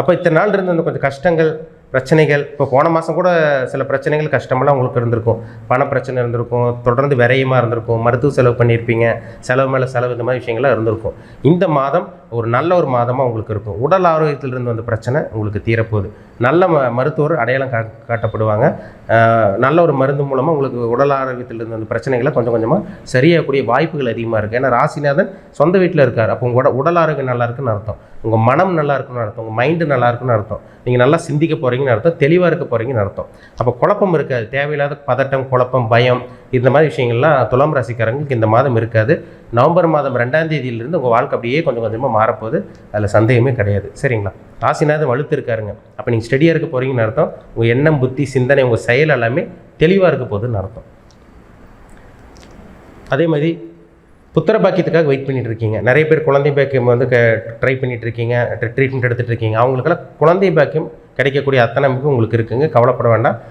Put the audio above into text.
அப்போ இத்தனை நாள் இருந்த அந்த கொஞ்சம் கஷ்டங்கள் பிரச்சனைகள் இப்போ போன மாதம் கூட சில பிரச்சனைகள் கஷ்டமெல்லாம் உங்களுக்கு இருந்திருக்கும். பண பிரச்சனை இருந்திருக்கும் தொடர்ந்து விரயமாக இருந்திருக்கும் மருத்துவ செலவு பண்ணியிருப்பீங்க செலவு மேலே செலவு இந்த மாதிரி விஷயங்கள்லாம் இருந்திருக்கும். இந்த மாதம் ஒரு நல்ல ஒரு மாதமாக உங்களுக்கு இருக்கும். உடல் ஆரோக்கியத்தில் இருந்து வந்த பிரச்சனை உங்களுக்கு தீரப்போகுது. நல்ல ம மருத்துவர் அடையாளம் கா காட்டப்படுவாங்க. நல்ல ஒரு மருந்து மூலமாக உங்களுக்கு உடல் ஆரோக்கியத்தில் வந்த பிரச்சனைகளை கொஞ்சம் கொஞ்சமாக சரியாகக்கூடிய வாய்ப்புகள் அதிகமாக இருக்குது ஏன்னா ராசிநாதன் சொந்த வீட்டில் இருக்கார். அப்போ உங்கள் உடல் ஆரோக்கியம் நல்லா இருக்குன்னு அர்த்தம். உங்கள் மனம் நல்லா இருக்குன்னு அர்த்தம். உங்கள் மைண்டு நல்லா இருக்குன்னு அர்த்தம். நீங்கள் நல்லா சிந்திக்க போகிறீங்கன்னு அர்த்தம். தெளிவாக இருக்க போகிறீங்கன்னு அர்த்தம். அப்போ குழப்பம் இருக்காது. தேவையில்லாத பதட்டம் குழப்பம் பயம் இந்த மாதிரி விஷயங்கள்லாம் துலாம் ராசிக்காரங்களுக்கு இந்த மாதம் இருக்காது. நவம்பர் மாதம் ரெண்டாம் தேதியிலிருந்து உங்கள் வாழ்க்கை அப்படியே கொஞ்சம் கொஞ்சமாக மாறப்போகுது. அதில் சந்தேகமே கிடையாது. சரிங்களா? ராசிநாதன் வலுத்து இருக்காருங்க அப்போ நீங்கள் ஸ்டடியாக இருக்க போகிறீங்கன்னு அர்த்தம். உங்கள் எண்ணம் புத்தி சிந்தனை உங்கள் செயல் எல்லாமே தெளிவாக இருக்க போகுதுன்னு அர்த்தம். அதே மாதிரி புத்திர பாக்கியத்துக்காக வெயிட் பண்ணிட்டு இருக்கீங்க. நிறைய பேர் குழந்தை பாக்கியம் வந்து க ட்ரை பண்ணிட்டு இருக்கீங்க. ட்ரீட்மெண்ட் எடுத்துகிட்டு இருக்கீங்க. அவங்களுக்கெல்லாம் குழந்தை பாக்கியம் கிடைக்கக்கூடிய அத்தனை அமைப்பு உங்களுக்கு இருக்குங்க. கவலைப்பட வேண்டாம்.